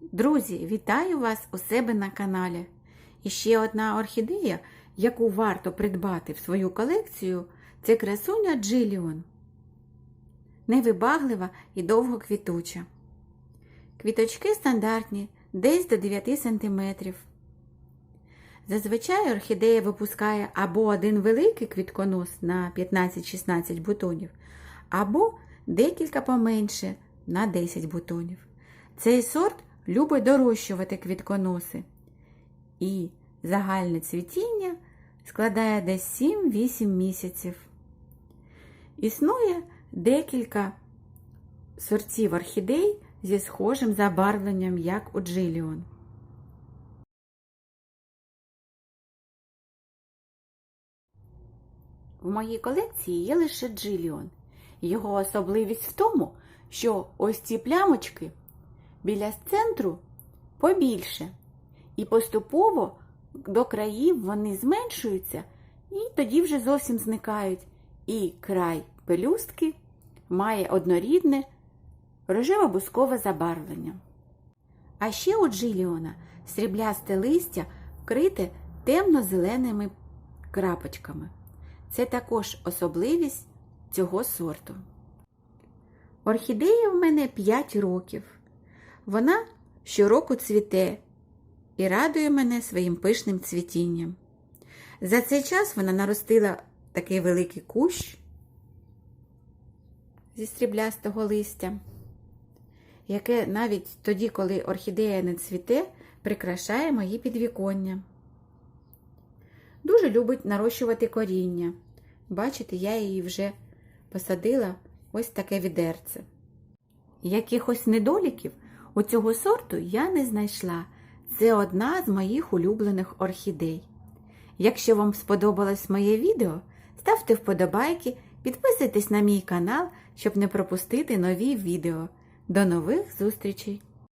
Друзі, вітаю вас у себе на каналі. І ще одна орхідея, яку варто придбати в свою колекцію, це красуня Джиліон. Невибаглива і довгоквітуча. Квіточки стандартні, десь до 9 см. Зазвичай орхідея випускає або один великий квітконос на 15-16 бутонів, або декілька поменше на 10 бутонів. Цей сорт любить дорощувати квітконоси. І загальне цвітіння складає десь 7-8 місяців. Існує декілька сортів орхідей зі схожим забарвленням, як у Джиліон. В моїй колекції є лише Джиліон. Його особливість в тому, що ось ці плямочки біля центру побільше. І поступово до країв вони зменшуються і тоді вже зовсім зникають. І край пелюстки має однорідне рожево-бускове забарвлення. А ще у Джиліона сріблясте листя вкрите темно-зеленими крапочками. Це також особливість цього сорту. Орхідея в мене 5 років. Вона щороку цвіте і радує мене своїм пишним цвітінням. За цей час вона наростила такий великий кущ зі сріблястого листя, яке навіть тоді, коли орхідея не цвіте, прикрашає мої підвіконня. Дуже любить нарощувати коріння. Бачите, я її вже посадила ось таке відерце. Якихось недоліків у цього сорту я не знайшла. Це одна з моїх улюблених орхідей. Якщо вам сподобалось моє відео, ставте вподобайки, підписуйтесь на мій канал, щоб не пропустити нові відео. До нових зустрічей!